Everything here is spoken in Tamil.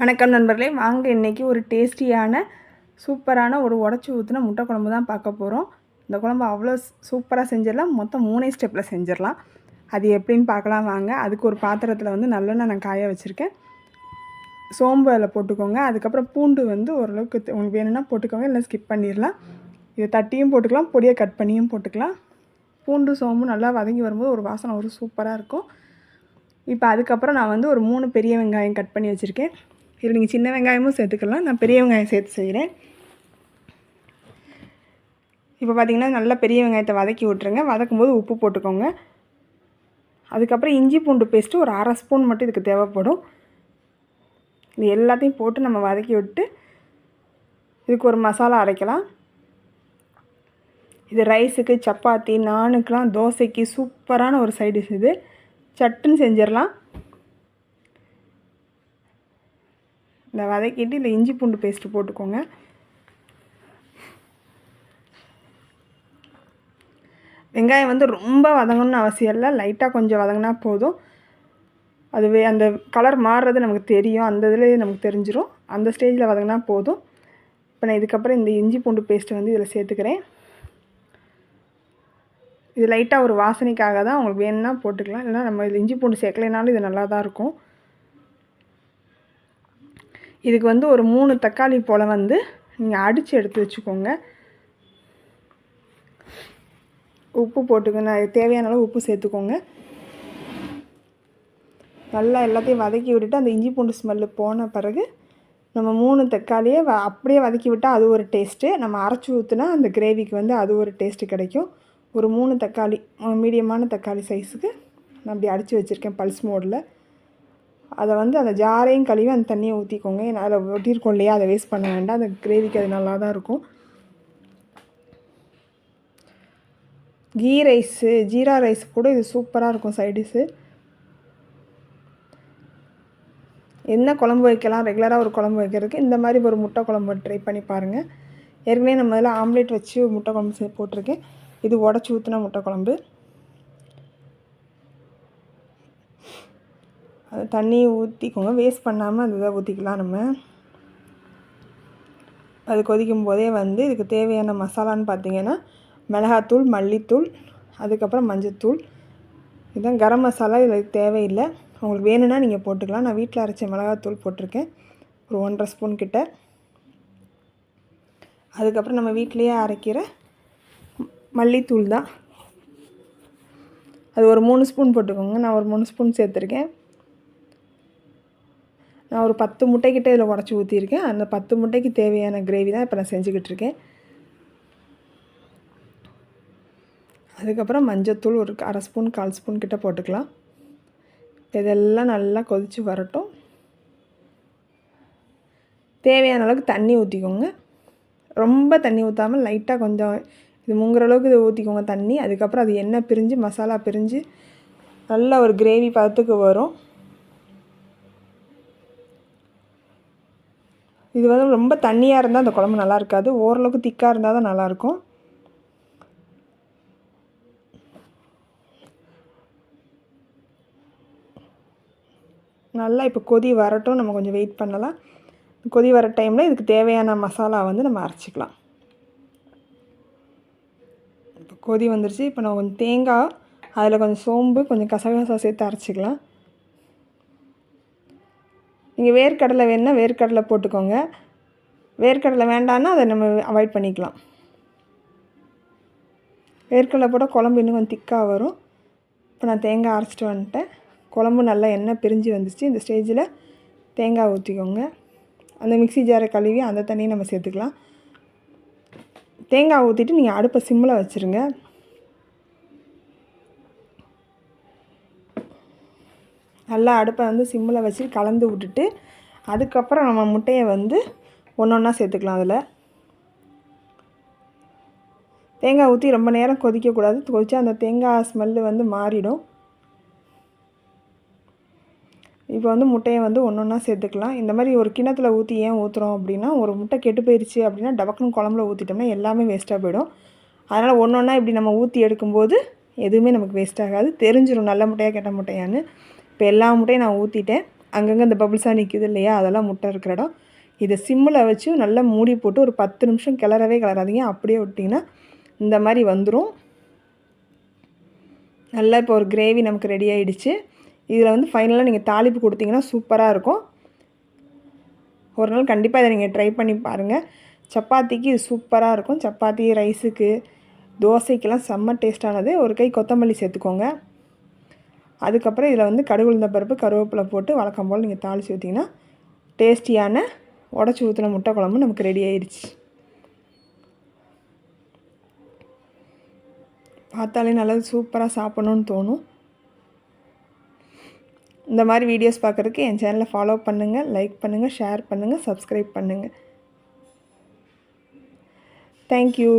வணக்கம் நண்பர்களே வாங்க இன்றைக்கி ஒரு டேஸ்டியான சூப்பரான ஒரு உடச்சி ஊற்றின முட்டை குழம்பு தான் பார்க்க போகிறோம் இந்த குழம்பு அவ்வளோ சூப்பராக செஞ்சிடலாம். மொத்தம் மூணே ஸ்டெப்பில் செஞ்சிடலாம். அது எப்படின்னு பார்க்கலாம் வாங்க. அதுக்கு ஒரு பாத்திரத்தில் வந்து நல்லெண்ணெய் நான் காய வச்சுருக்கேன். சோம்பு அதில் போட்டுக்கோங்க. அதுக்கப்புறம் பூண்டு வந்து ஓரளவுக்கு உங்களுக்கு வேணும்னா போட்டுக்கோங்க. இல்லை ஸ்கிப் பண்ணிடலாம். இதை தட்டியும் போட்டுக்கலாம். பொடியை கட் பண்ணியும் போட்டுக்கலாம். பூண்டு சோம்பு நல்லா வதங்கி வரும்போது ஒரு வாசனை ஒரு சூப்பராக இருக்கும். இப்போ அதுக்கப்புறம் நான் வந்து ஒரு மூணு பெரிய வெங்காயம் கட் பண்ணி வச்சுருக்கேன். இதில் நீங்கள் சின்ன வெங்காயமும் சேர்த்துக்கலாம். நான் பெரிய வெங்காயம் சேர்த்து செய்கிறேன். இப்போ பார்த்திங்கன்னா நல்லா பெரிய வெங்காயத்தை வதக்கி விட்ருங்க வதக்கும் போது உப்பு போட்டுக்கோங்க. அதுக்கப்புறம் இஞ்சி பூண்டு பேஸ்ட்டு ஒரு அரை ஸ்பூன் மட்டும் இதுக்கு தேவைப்படும். இது எல்லாத்தையும் போட்டு நம்ம வதக்கி விட்டு இதுக்கு ஒரு மசாலா அரைக்கலாம். இது ரைஸுக்கு சப்பாத்தி நானுக்கெலாம் தோசைக்கு சூப்பரான ஒரு சைடு இது. சட்டுன்னு செஞ்சிடலாம். இந்த வதக்கிட்டு இல்லை இஞ்சி பூண்டு பேஸ்ட்டு போட்டுக்கோங்க. வெங்காயம் வந்து ரொம்ப வதங்கணும்னு அவசியம் இல்லை. லைட்டாக கொஞ்சம் வதங்கினா போதும். அதுவே அந்த கலர் மாறுறது நமக்கு தெரியும். அந்த இதில் நமக்கு தெரிஞ்சிடும் அந்த ஸ்டேஜில் வதங்கினா போதும். இப்போ நான் இதுக்கப்புறம் இந்த இஞ்சி பூண்டு பேஸ்ட்டை வந்து இதில் சேர்த்துக்கிறேன். இது லைட்டாக ஒரு வாசனைக்காக தான். உங்களுக்கு வேணும்னா போட்டுக்கலாம். இல்லைனா நம்ம இதில் இஞ்சி பூண்டு சேர்க்கலைனாலும் இது நல்லா தான் இருக்கும். இதுக்கு வந்து ஒரு மூணு தக்காளி போல் வந்து நீங்கள் அடித்து எடுத்து வச்சுக்கோங்க. உப்பு போட்டுக்கோங்க. தேவையான அளவு உப்பு சேர்த்துக்கோங்க. நல்லா எல்லாத்தையும் வதக்கி விட்டுட்டு அந்த இஞ்சி பூண்டு ஸ்மெல்லு போன பிறகு நம்ம மூணு தக்காளியை வ அப்படியே வதக்கி விட்டால் அது ஒரு டேஸ்ட்டு நம்ம அரைச்சி ஊற்றுனா அந்த கிரேவிக்கு வந்து அது ஒரு டேஸ்ட்டு கிடைக்கும். ஒரு மூணு தக்காளி மீடியமான தக்காளி சைஸுக்கு நான் அப்படி அடித்து வச்சுருக்கேன் பல்ஸ் மோடில் அதை வந்து அந்த ஜாரையும் கழுவி அந்த தண்ணியை ஊற்றிக்கோங்க ஏன்னா அதில் ஒட்டியிருக்கோம் இல்லையா? அதை வேஸ்ட் பண்ண வேண்டாம். அந்த கிரேவிக்கு அது நல்லா தான் இருக்கும். கீ ரைஸு ஜீரா ரைஸ் கூட இது சூப்பராக இருக்கும் சைடிஷு என்ன குழம்பு வைக்கலாம்? ரெகுலராக ஒரு குழம்பு வைக்கிறதுக்கு இந்த மாதிரி ஒரு முட்டை குழம்பு ட்ரை பண்ணி பாருங்கள் ஏற்கனவே நம்ம இதில் ஆம்லேட் வச்சு முட்டை குழம்பு போட்டிருக்கேன். இது உடச்சி ஊற்றின முட்டை குழம்பு. தண்ணியை ஊற்றிக்கோங்க வேஸ்ட் பண்ணாமல் அது இதை ஊற்றிக்கலாம் நம்ம. அது கொதிக்கும் போதே வந்து இதுக்கு தேவையான மசாலான்னு பார்த்தீங்கன்னா மிளகாத்தூள் மல்லித்தூள் அதுக்கப்புறம் மஞ்சத்தூள். இதுதான் கரம் மசாலா இதில் தேவையில்லை. உங்களுக்கு வேணும்னா நீங்கள் போட்டுக்கலாம். நான் வீட்டில் அரைச்ச மிளகாத்தூள் போட்டிருக்கேன். ஒரு ஒன்றரை ஸ்பூன் கிட்ட. அதுக்கப்புறம் நம்ம வீட்டிலையே அரைக்கிற மல்லித்தூள் தான். அது ஒரு மூணு ஸ்பூன் போட்டுக்கோங்க. நான் ஒரு மூணு ஸ்பூன் சேர்த்துருக்கேன். நான் ஒரு பத்து முட்டைக்கிட்ட இதில் உடச்சி ஊற்றியிருக்கேன் அந்த பத்து முட்டைக்கு தேவையான கிரேவி தான் இப்போ நான் செஞ்சுக்கிட்டு இருக்கேன். அதுக்கப்புறம் மஞ்சத்தூள் ஒரு அரை ஸ்பூன் கால் ஸ்பூன் கிட்ட போட்டுக்கலாம். இதெல்லாம் நல்லா கொதித்து வரட்டும். தேவையான அளவுக்கு தண்ணி ஊற்றிக்கோங்க ரொம்ப தண்ணி ஊற்றாமல் லைட்டாக கொஞ்சம் இது முங்குற அளவுக்கு இதை ஊற்றிக்கோங்க தண்ணி. அதுக்கப்புறம் அது எண்ணெய் பிரிஞ்சு மசாலா பிரிஞ்சு நல்ல ஒரு கிரேவி பதத்துக்கு வரும். இது வந்து ரொம்ப தண்ணியாக இருந்தால் அந்த குழம்பு நல்லா இருக்காது. ஓரளவுக்கு திக்காக இருந்தால் தான் நல்லாயிருக்கும் நல்லா இப்போ கொதி வரட்டும். நம்ம கொஞ்சம் வெயிட் பண்ணலாம். கொதி வர டைமில் இதுக்கு தேவையான மசாலா வந்து நம்ம அரைச்சிக்கலாம். இப்போ கொதி வந்துருச்சு. இப்போ நான் கொஞ்சம் தேங்காய் அதில் கொஞ்சம் சோம்பு கொஞ்சம் கசகசா சேர்த்து அரைச்சிக்கலாம். நீங்கள் வேர்க்கடலை வேணுன்னா வேர்க்கடலை போட்டுக்கோங்க. வேர்க்கடலை வேண்டான்னா அதை நம்ம அவாய்ட் பண்ணிக்கலாம். வேர்க்கடலை போட்டால் குழம்பு இன்னும் கொஞ்சம் திக்காக வரும். இப்போ நான் தேங்காய் அரைச்சிட்டு வந்துட்டேன். குழம்பு நல்லா எண்ணெய் பிரிஞ்சு வந்துச்சு இந்த ஸ்டேஜில் தேங்காய் ஊற்றிக்கோங்க அந்த மிக்சி ஜாரை கழுவி அந்த தண்ணியை நம்ம சேர்த்துக்கலாம். தேங்காய் ஊற்றிட்டு நீங்கள் அடுப்பை சிம்மில் வச்சுருங்க. நல்லா அடுப்பை வந்து சிம்மில் வச்சு கலந்து விட்டுட்டு அதுக்கப்புறம் நம்ம முட்டையை வந்து ஒன்று ஒன்றா சேர்த்துக்கலாம் அதில். தேங்காய் ஊற்றி ரொம்ப நேரம் கொதிக்கக்கூடாது. கொதிச்சா அந்த தேங்காய் ஸ்மெல்லு வந்து மாறிடும். இப்போ வந்து முட்டையை வந்து ஒன்று ஒன்றா சேர்த்துக்கலாம். இந்த மாதிரி ஒரு கிணத்துல ஊற்றி ஏன் ஊற்றுறோம் அப்படின்னா ஒரு முட்டை கெட்டு போயிடுச்சு அப்படின்னா டபக்குன்னு குழம்புல ஊற்றிட்டோம்னா எல்லாமே வேஸ்ட்டாக போயிடும். அதனால் ஒன்று ஒன்றா இப்படி நம்ம ஊற்றி எடுக்கும்போது எதுவுமே நமக்கு வேஸ்ட் ஆகாது. தெரிஞ்சிடும் நல்ல முட்டையாக கெட்ட முட்டையான்னு. இப்போ எல்லா முட்டையும் நான் ஊற்றிட்டேன் அங்கங்கே இந்த பபுள்ஸாக நிற்கிது இல்லையா? அதெல்லாம் முட்டை இருக்கிற இடம். இதை சிம்மில் வச்சு நல்லா மூடி போட்டு ஒரு பத்து நிமிஷம் கிளறவே கிளறாதீங்க. அப்படியே விட்டிங்கன்னா இந்த மாதிரி வந்துடும் நல்லா இப்போ ஒரு கிரேவி நமக்கு ரெடி ஆகிடுச்சு இதில் வந்து ஃபைனலாக நீங்கள் தாளிப்பு கொடுத்தீங்கன்னா சூப்பராக இருக்கும். ஒரு நாள் கண்டிப்பாக இதை நீங்கள் ட்ரை பண்ணி பாருங்கள் சப்பாத்திக்கு இது சூப்பராக இருக்கும். சப்பாத்தி ரைஸுக்கு தோசைக்கெல்லாம் செம்ம டேஸ்ட்டானது ஒரு கை கொத்தமல்லி சேர்த்துக்கோங்க. அதுக்கப்புறம் இதில் வந்து கடுகு உளுந்த பருப்பு கருவேப்பிலை போட்டு வழக்கம் போல் நீங்கள் தாளித்து ஊற்றிங்கன்னா டேஸ்டியான உடச்சி ஊற்றின முட்டை குழம்பு நமக்கு ரெடி ஆயிடுச்சு பார்த்தாலே நல்லது சூப்பராக சாப்பிட்ணுன்னு தோணும். இந்த மாதிரி வீடியோஸ் பார்க்குறதுக்கு என் சேனலை ஃபாலோ பண்ணுங்கள் லைக் பண்ணுங்கள் ஷேர் பண்ணுங்கள் சப்ஸ்கிரைப் பண்ணுங்கள் தேங்க்யூ